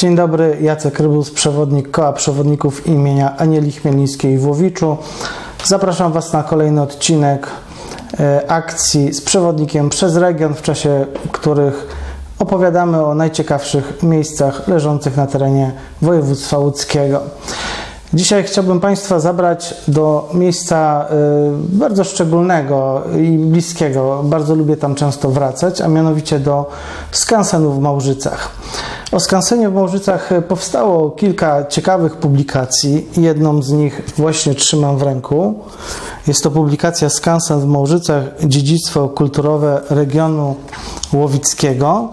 Dzień dobry, Jacek Rybus, przewodnik Koła Przewodników imienia Anieli Chmielnickiej w Łowiczu. Zapraszam Was na kolejny odcinek e, akcji z przewodnikiem przez region, w czasie których opowiadamy o najciekawszych miejscach leżących na terenie województwa łódzkiego. Dzisiaj chciałbym Państwa zabrać do miejsca y, bardzo szczególnego i bliskiego. Bardzo lubię tam często wracać, a mianowicie do skansenu w Małżycach. O skansenie w Małżycach powstało kilka ciekawych publikacji. Jedną z nich właśnie trzymam w ręku. Jest to publikacja Skansen w Małżycach Dziedzictwo kulturowe regionu łowickiego.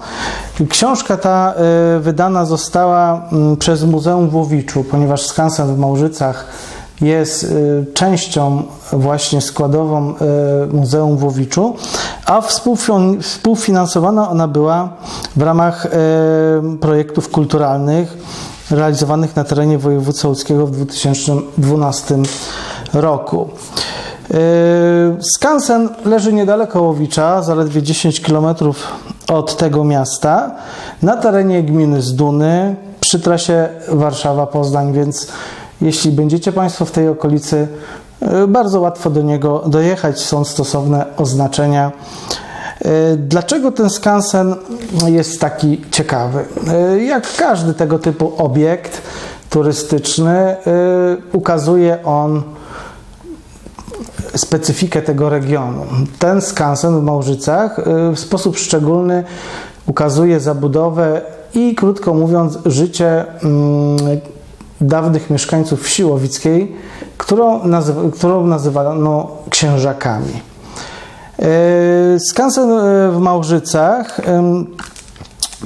Książka ta y, wydana została mm, przez Muzeum w Łowiczu, ponieważ skansen w Małżycach jest y, częścią właśnie składową y, Muzeum w Łowiczu, a współfin- współfinansowana ona była w ramach projektów kulturalnych realizowanych na terenie województwa łódzkiego w 2012 roku. Skansen leży niedaleko Łowicza, zaledwie 10 km od tego miasta, na terenie gminy Zduny, przy trasie Warszawa-Poznań, więc jeśli będziecie Państwo w tej okolicy, bardzo łatwo do niego dojechać, są stosowne oznaczenia. Dlaczego ten skansen jest taki ciekawy? Jak każdy tego typu obiekt turystyczny, ukazuje on specyfikę tego regionu. Ten skansen w Małżycach w sposób szczególny ukazuje zabudowę i krótko mówiąc życie dawnych mieszkańców wsi łowickiej, którą, nazywa, którą nazywano księżakami. Skansen w Małżycach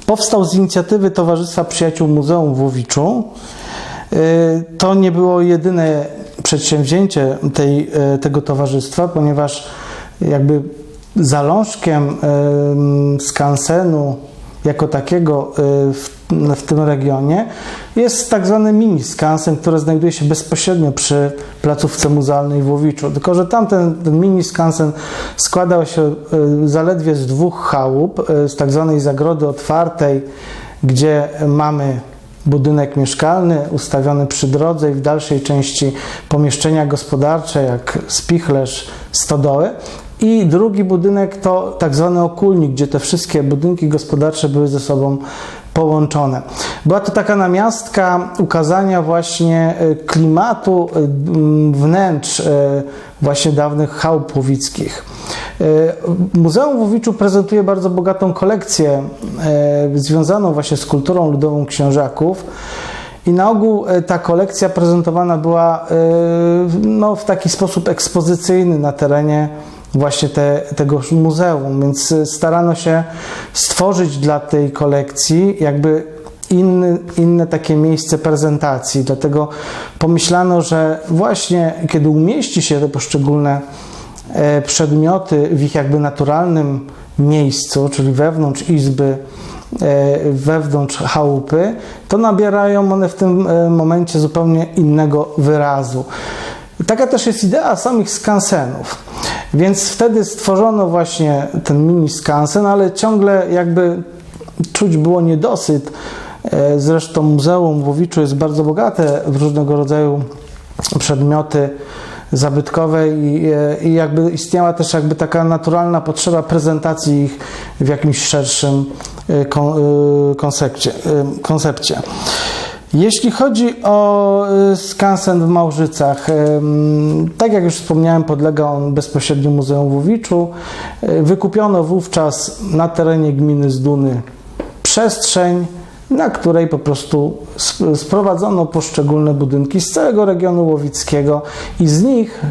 powstał z inicjatywy Towarzystwa Przyjaciół Muzeum w Łowiczu. To nie było jedyne przedsięwzięcie tej, tego towarzystwa, ponieważ jakby zalążkiem skansenu jako takiego w, w tym regionie jest tak zwany mini skansen, który znajduje się bezpośrednio przy placówce muzealnej w Łowiczu. Tylko, że tamten ten mini skansen składał się zaledwie z dwóch chałup, z tak zwanej zagrody otwartej, gdzie mamy budynek mieszkalny ustawiony przy drodze i w dalszej części pomieszczenia gospodarcze, jak spichlerz, stodoły. I drugi budynek to tak zwany okulnik, gdzie te wszystkie budynki gospodarcze były ze sobą połączone. Była to taka namiastka ukazania właśnie klimatu wnętrz właśnie dawnych chałup łowickich. Muzeum w Łowiczu prezentuje bardzo bogatą kolekcję związaną właśnie z kulturą ludową książaków. I na ogół ta kolekcja prezentowana była no, w taki sposób ekspozycyjny na terenie właśnie te, tegoż muzeum, więc starano się stworzyć dla tej kolekcji jakby inny, inne takie miejsce prezentacji. Dlatego pomyślano, że właśnie kiedy umieści się te poszczególne przedmioty w ich jakby naturalnym miejscu, czyli wewnątrz izby, wewnątrz chałupy, to nabierają one w tym momencie zupełnie innego wyrazu. Taka też jest idea samych skansenów. Więc wtedy stworzono właśnie ten mini skansen, ale ciągle jakby czuć było niedosyt. Zresztą Muzeum w Łowiczu jest bardzo bogate w różnego rodzaju przedmioty zabytkowe i, i jakby istniała też jakby taka naturalna potrzeba prezentacji ich w jakimś szerszym koncepcie. koncepcie. Jeśli chodzi o skansen w Małżycach, tak jak już wspomniałem, podlega on bezpośrednio Muzeum w Łowiczu. Wykupiono wówczas na terenie gminy Zduny przestrzeń, na której po prostu sprowadzono poszczególne budynki z całego regionu łowickiego i z nich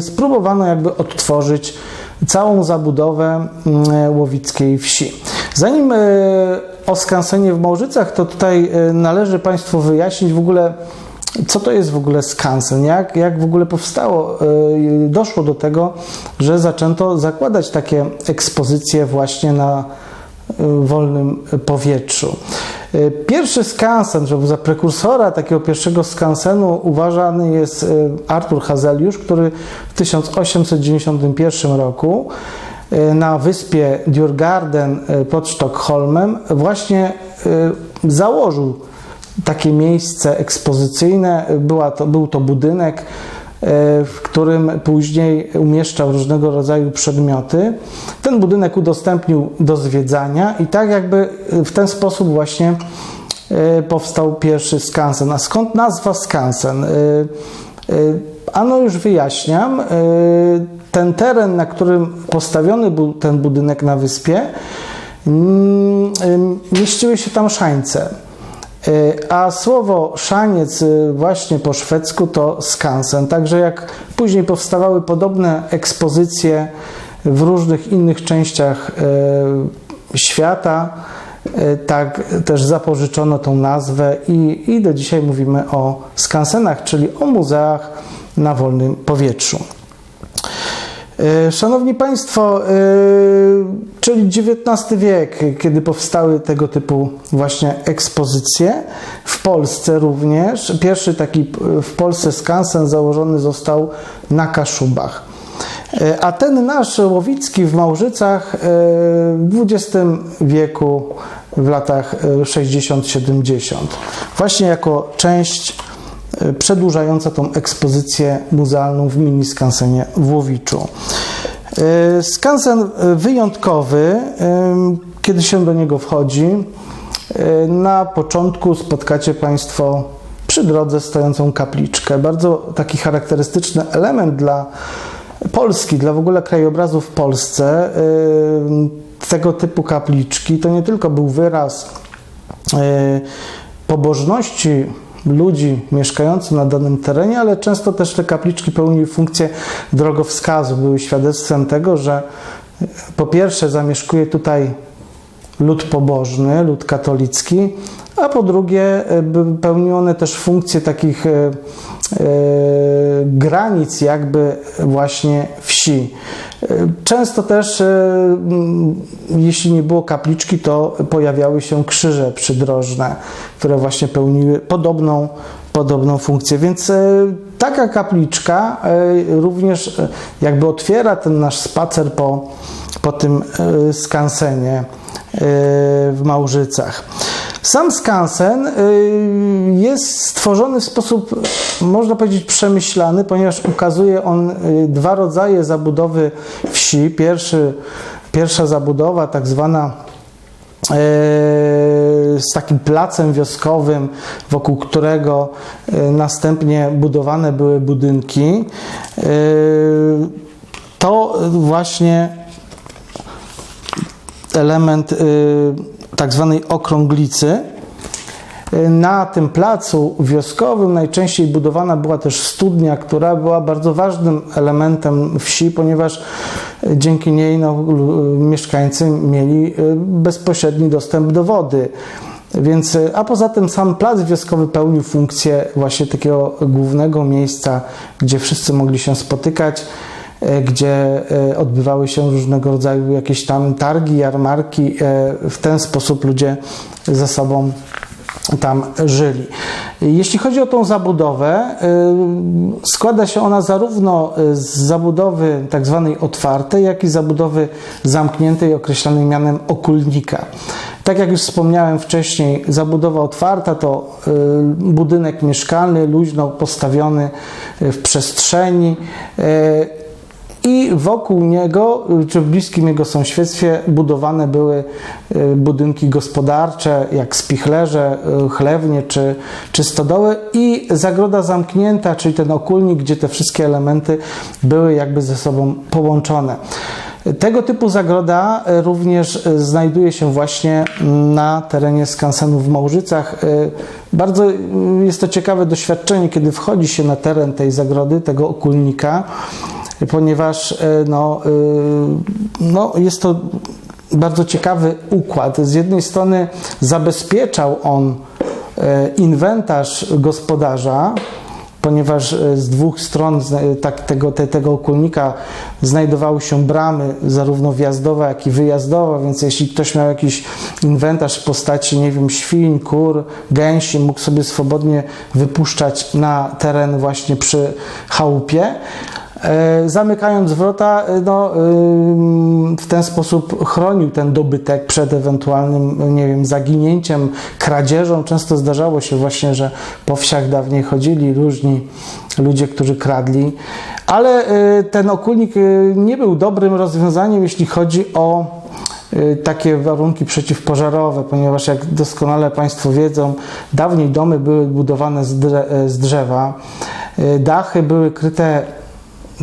spróbowano jakby odtworzyć całą zabudowę łowickiej wsi. Zanim o skansenie w Małżycach, to tutaj należy Państwu wyjaśnić w ogóle, co to jest w ogóle skansen, jak, jak w ogóle powstało, doszło do tego, że zaczęto zakładać takie ekspozycje właśnie na wolnym powietrzu. Pierwszy skansen, że za prekursora takiego pierwszego skansenu uważany jest Artur Hazeliusz, który w 1891 roku na wyspie Djurgarden pod Sztokholmem właśnie założył takie miejsce ekspozycyjne. Była to, był to budynek, w którym później umieszczał różnego rodzaju przedmioty. Ten budynek udostępnił do zwiedzania i tak jakby w ten sposób właśnie y, powstał pierwszy skansen. A skąd nazwa skansen? Ano już wyjaśniam. Ten teren, na którym postawiony był ten budynek na wyspie, mm, mieściły się tam szańce. Y, A słowo szaniec y, właśnie po szwedzku to skansen. Także jak później powstawały podobne ekspozycje w różnych innych częściach y, świata, tak też zapożyczono tą nazwę i, i do dzisiaj mówimy o skansenach, czyli o muzeach na wolnym powietrzu. E, Szanowni Państwo, e, czyli XIX wiek, kiedy powstały tego typu właśnie ekspozycje, w Polsce również. Pierwszy taki w Polsce skansen założony został na Kaszubach. E, A ten nasz Łowicki w Małżycach e, w XX wieku, w latach e, 60-70, właśnie jako część e, przedłużająca tą ekspozycję muzealną w mini skansenie w Łowiczu. E, Skansen e, wyjątkowy, e, kiedy się do niego wchodzi, e, na początku spotkacie Państwo przy drodze stojącą kapliczkę. Bardzo taki charakterystyczny element dla Polski, dla w ogóle krajobrazu w Polsce. e, Tego typu kapliczki to nie tylko był wyraz e, pobożności ludzi mieszkających na danym terenie, ale często też te kapliczki pełniły funkcję drogowskazu, były świadectwem tego, że e, po pierwsze zamieszkuje tutaj lud pobożny, lud katolicki, a po drugie e, pełniły one też funkcję takich e, granic jakby właśnie wsi. E, Często też, e, jeśli nie było kapliczki, to pojawiały się krzyże przydrożne, które właśnie pełniły podobną, podobną funkcję. Więc e, taka kapliczka e, również e, jakby otwiera ten nasz spacer po, po tym e, skansenie e, w Małżycach. Sam skansen y, jest stworzony w sposób, można powiedzieć, przemyślany, ponieważ ukazuje on y, dwa rodzaje zabudowy wsi. Pierwszy, pierwsza zabudowa, tak zwana e, z takim placem wioskowym, wokół którego e, następnie budowane były budynki. E, To właśnie element y, tak zwanej okrąglicy. Y, Na tym placu wioskowym najczęściej budowana była też studnia, która była bardzo ważnym elementem wsi, ponieważ y, dzięki niej no, l- mieszkańcy mieli y, bezpośredni dostęp do wody. Więc, y, a poza tym sam plac wioskowy pełnił funkcję właśnie takiego głównego miejsca, gdzie wszyscy mogli się spotykać gdzie e, odbywały się różnego rodzaju jakieś tam targi, jarmarki. e, W ten sposób ludzie ze sobą tam żyli. Jeśli chodzi o tą zabudowę, składa się ona zarówno z zabudowy tak zwanej otwartej, jak i zabudowy zamkniętej, określanej mianem okulnika. Tak jak już wspomniałem wcześniej, zabudowa otwarta to budynek mieszkalny, luźno postawiony w przestrzeni. I wokół niego, czy w bliskim jego sąsiedztwie, budowane były y, budynki gospodarcze, jak spichlerze, y, chlewnie czy, czy stodoły, i zagroda zamknięta, czyli ten okulnik, gdzie te wszystkie elementy były jakby ze sobą połączone. Tego typu zagroda y, również znajduje się właśnie na terenie skansenu w Małżycach. Bardzo jest to ciekawe doświadczenie, kiedy wchodzi się na teren tej zagrody, tego okulnika ponieważ e, no, e, no, jest to bardzo ciekawy układ. Z jednej strony zabezpieczał on e, inwentarz gospodarza, ponieważ z dwóch stron tak, tego, te, tego okulnika znajdowały się bramy, zarówno wjazdowa, jak i wyjazdowa, więc jeśli ktoś miał jakiś inwentarz w postaci, nie wiem, świń, kur, gęsi, mógł sobie swobodnie wypuszczać na teren właśnie przy chałupie. E, Zamykając wrota, e, no, ym, w ten sposób chronił ten dobytek przed ewentualnym, nie wiem, zaginięciem, kradzieżą. Często zdarzało się właśnie, że po wsiach dawniej chodzili różni ludzie, którzy kradli, ale e, ten okulnik e, nie był dobrym rozwiązaniem, jeśli chodzi o takie warunki przeciwpożarowe, ponieważ jak doskonale Państwo wiedzą, dawniej domy były budowane z, e, drzewa, dachy były kryte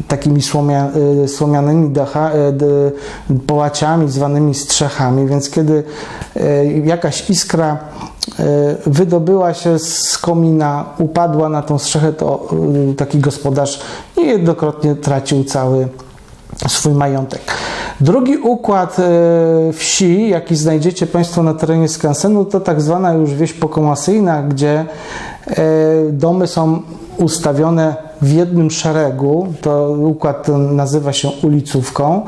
takimi słomia, y, słomianymi dacha, y, połaciami zwanymi strzechami, więc kiedy y, jakaś iskra wydobyła się z komina, upadła na tą strzechę, to taki gospodarz niejednokrotnie tracił cały swój majątek. Drugi układ wsi, jaki znajdziecie Państwo na terenie skansenu, to tak zwana już wieś pokomasyjna, gdzie domy są ustawione w jednym szeregu. To układ nazywa się ulicówką.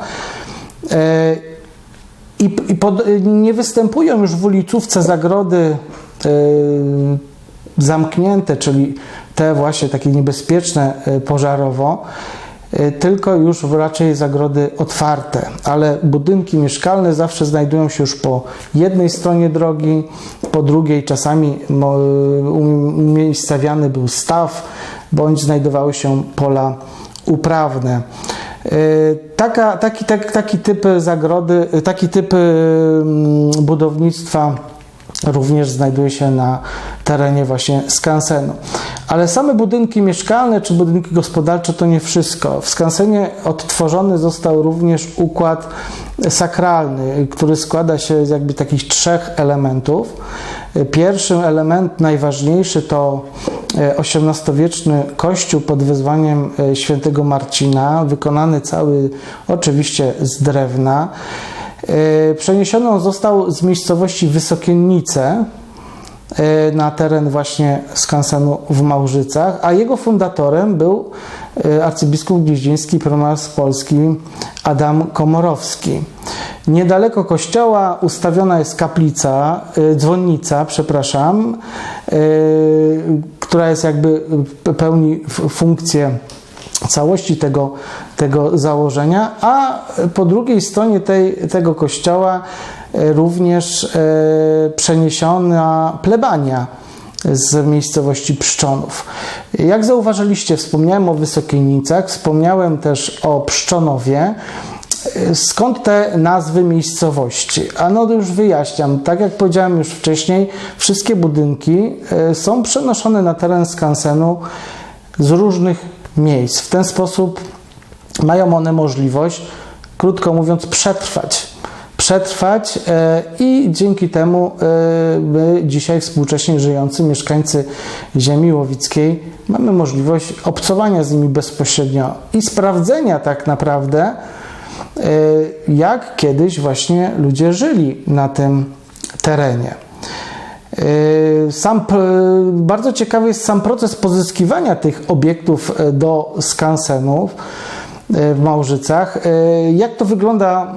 E, I, i pod, nie występują już w ulicówce zagrody e, zamknięte, czyli te właśnie takie niebezpieczne e, pożarowo, e, tylko już raczej zagrody otwarte, ale budynki mieszkalne zawsze znajdują się już po jednej stronie drogi, po drugiej czasami um- umiejscawiany był staw, bądź znajdowały się pola uprawne. E, Taka, taki, tak, taki typ zagrody, taki typ mm, budownictwa również znajduje się na terenie właśnie skansenu. Ale same budynki mieszkalne czy budynki gospodarcze to nie wszystko. W skansenie odtworzony został również układ sakralny, który składa się z jakby takich trzech elementów. Pierwszy element, najważniejszy, to XVIII-wieczny kościół pod wezwaniem świętego Marcina, wykonany cały oczywiście z drewna. E, Przeniesiony on został z miejscowości Wysokiennice e, na teren właśnie skansenu w Małżycach, a jego fundatorem był e, arcybiskup gnieźnieński, prymas Polski Adam Komorowski. Niedaleko kościoła ustawiona jest kaplica, dzwonnica, przepraszam, która jest jakby pełni funkcję całości tego, tego założenia, a po drugiej stronie tej, tego kościoła e, również e, przeniesiona plebania z miejscowości Pszczonów. Jak zauważyliście, wspomniałem o Wysokienicach, wspomniałem też o Pszczonowie. Skąd te nazwy miejscowości? Ano już wyjaśniam. Tak jak powiedziałem już wcześniej, wszystkie budynki e, są przenoszone na teren skansenu z różnych miejsc. W ten sposób mają one możliwość, krótko mówiąc, przetrwać. Przetrwać e, i dzięki temu e, my dzisiaj współcześnie żyjący mieszkańcy ziemi łowickiej mamy możliwość obcowania z nimi bezpośrednio i sprawdzenia tak naprawdę, e, jak kiedyś właśnie ludzie żyli na tym terenie. Yy, Sam, p- bardzo ciekawy jest sam proces pozyskiwania tych obiektów e, do skansenów e, w Małżycach. E, Jak to wygląda?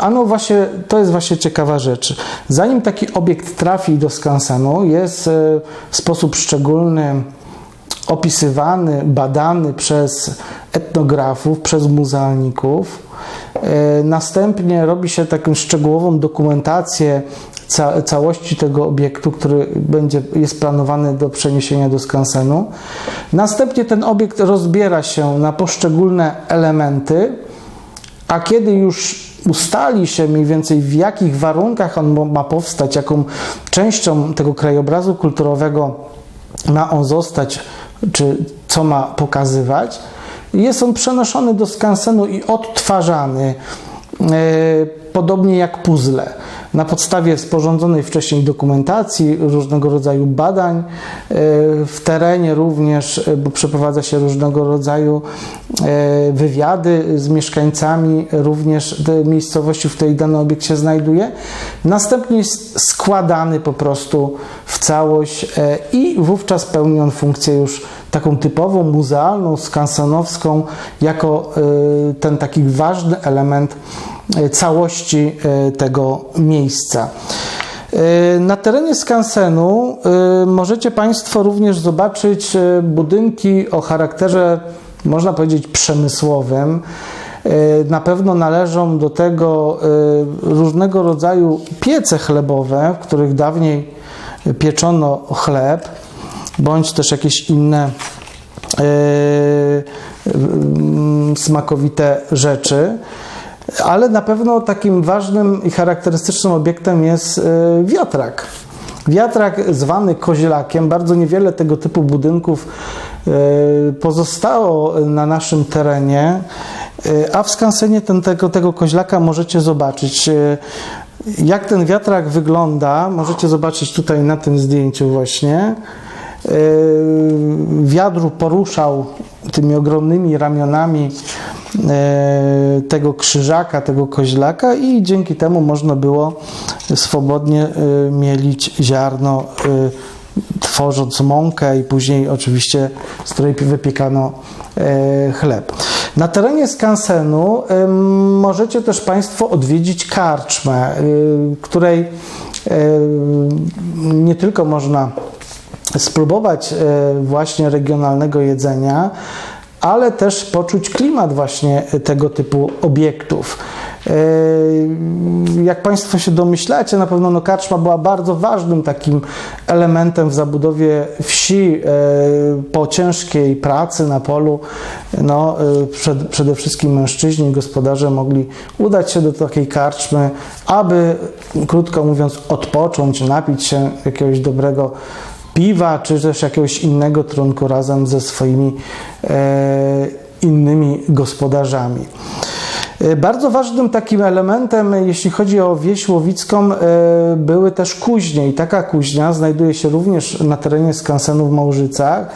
Ano właśnie, to jest właśnie ciekawa rzecz. Zanim taki obiekt trafi do skansenu, jest w sposób szczególny opisywany, badany przez etnografów, przez muzealników. Następnie robi się taką szczegółową dokumentację ca całości tego obiektu, który będzie, jest planowany do przeniesienia do skansenu. Następnie ten obiekt rozbiera się na poszczególne elementy, a kiedy już ustali się mniej więcej w jakich warunkach on ma powstać, jaką częścią tego krajobrazu kulturowego ma on zostać, czy co ma pokazywać, jest on przenoszony do skansenu i odtwarzany, e, podobnie jak puzzle. Na podstawie sporządzonej wcześniej dokumentacji, różnego rodzaju badań, e, w terenie również, e, bo przeprowadza się różnego rodzaju e, wywiady z mieszkańcami również miejscowości, w której dany obiekt się znajduje. Następnie jest składany po prostu w całość i wówczas pełni on funkcję już taką typową, muzealną, skansenowską, jako ten taki ważny element całości e, tego miejsca. E, Na terenie skansenu e, możecie Państwo również zobaczyć e, budynki o charakterze można powiedzieć, przemysłowym. Na pewno należą do tego różnego rodzaju piece chlebowe, w których dawniej pieczono chleb, bądź też jakieś inne smakowite rzeczy. Ale na pewno takim ważnym i charakterystycznym obiektem jest wiatrak. Wiatrak zwany kozielakiem, bardzo niewiele tego typu budynków pozostało na naszym terenie, a w skansenie ten, tego, tego koźlaka możecie zobaczyć. Jak ten wiatrak wygląda, możecie zobaczyć tutaj na tym zdjęciu właśnie. Wiadru poruszał tymi ogromnymi ramionami tego krzyżaka, tego koźlaka i dzięki temu można było swobodnie mielić ziarno, tworząc mąkę i później oczywiście z której wypiekano chleb. Na terenie skansenu możecie też Państwo odwiedzić karczmę, której nie tylko można spróbować właśnie regionalnego jedzenia, ale też poczuć klimat właśnie tego typu obiektów. Jak Państwo się domyślacie, na pewno no, karczma była bardzo ważnym takim elementem w zabudowie wsi po ciężkiej pracy na polu. No, przed, przede wszystkim mężczyźni, gospodarze mogli udać się do takiej karczmy, aby, krótko mówiąc, odpocząć, napić się jakiegoś dobrego piwa, czy też jakiegoś innego trunku razem ze swoimi e, innymi gospodarzami. Bardzo ważnym takim elementem, jeśli chodzi o wieś łowicką, były też kuźnie i taka kuźnia znajduje się również na terenie skansenu w Małżycach.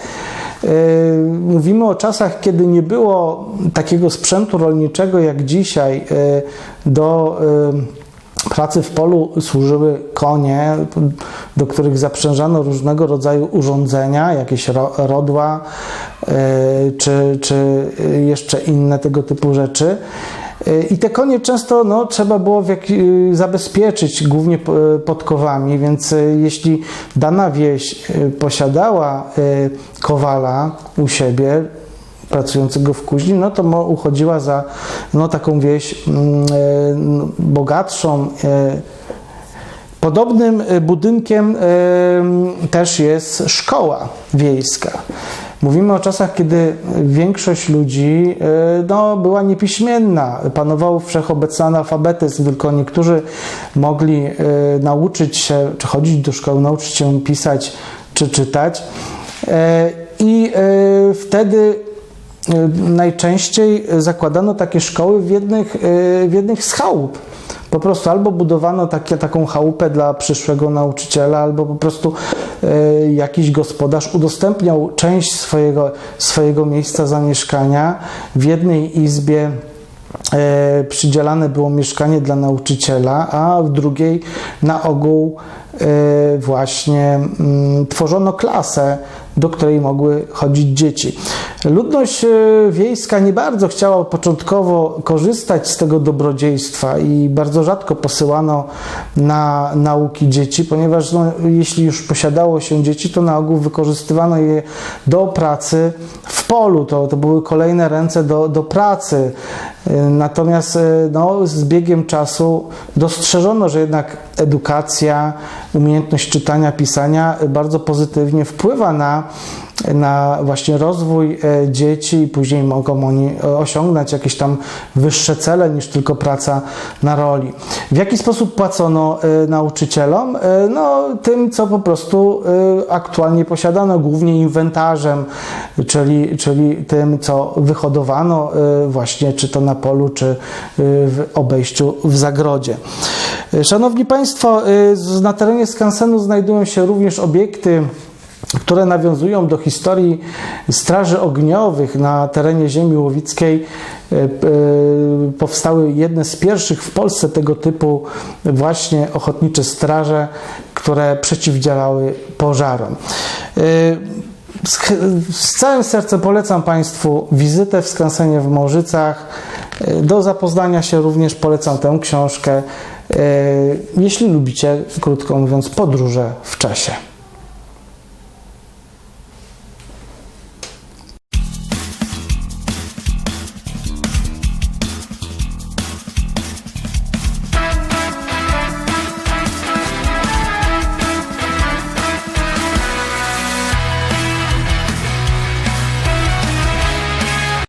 Mówimy o czasach, kiedy nie było takiego sprzętu rolniczego jak dzisiaj do pracy w polu służyły konie, do których zaprzężano różnego rodzaju urządzenia, jakieś rodła czy, czy jeszcze inne tego typu rzeczy. I te konie często no, trzeba było zabezpieczyć, głównie podkowami, więc jeśli dana wieś posiadała kowala u siebie, pracującego w kuźni, no to uchodziła za no, taką wieś bogatszą. Podobnym budynkiem też jest szkoła wiejska. Mówimy o czasach, kiedy większość ludzi no, była niepiśmienna, panował wszechobecny analfabetyzm, tylko niektórzy mogli nauczyć się, czy chodzić do szkoły, nauczyć się pisać, czy czytać. I wtedy najczęściej zakładano takie szkoły w jednych, w jednych z chałup. Po prostu albo budowano takie, taką chałupę dla przyszłego nauczyciela, albo po prostu e, jakiś gospodarz udostępniał część swojego, swojego miejsca zamieszkania w jednej izbie. Przydzielane było mieszkanie dla nauczyciela, a w drugiej na ogół właśnie mm, tworzono klasę do której mogły chodzić dzieci. Ludność wiejska nie bardzo chciała początkowo korzystać z tego dobrodziejstwa i bardzo rzadko posyłano na nauki dzieci, ponieważ no, jeśli już posiadało się dzieci, to na ogół wykorzystywano je do pracy w polu. To, to były kolejne ręce do, do pracy. Natomiast no, z biegiem czasu dostrzeżono, że jednak edukacja, umiejętność czytania, pisania bardzo pozytywnie wpływa na na właśnie rozwój e, dzieci i później mogą oni e, osiągnąć jakieś tam wyższe cele niż tylko praca na roli. W jaki sposób płacono e, nauczycielom? No, tym, co po prostu aktualnie posiadano, głównie inwentarzem, czyli, czyli tym, co wyhodowano właśnie, czy to na polu, czy w obejściu w zagrodzie. Szanowni Państwo, na terenie skansenu znajdują się również obiekty które nawiązują do historii straży ogniowych na terenie ziemi łowickiej. E, e, powstały jedne z pierwszych w Polsce tego typu właśnie ochotnicze straże, które przeciwdziałały pożarom. E, z całym sercem polecam Państwu wizytę w skansenie w Morzycach. Do zapoznania się również polecam tę książkę, jeśli lubicie, krótko mówiąc, podróże w czasie.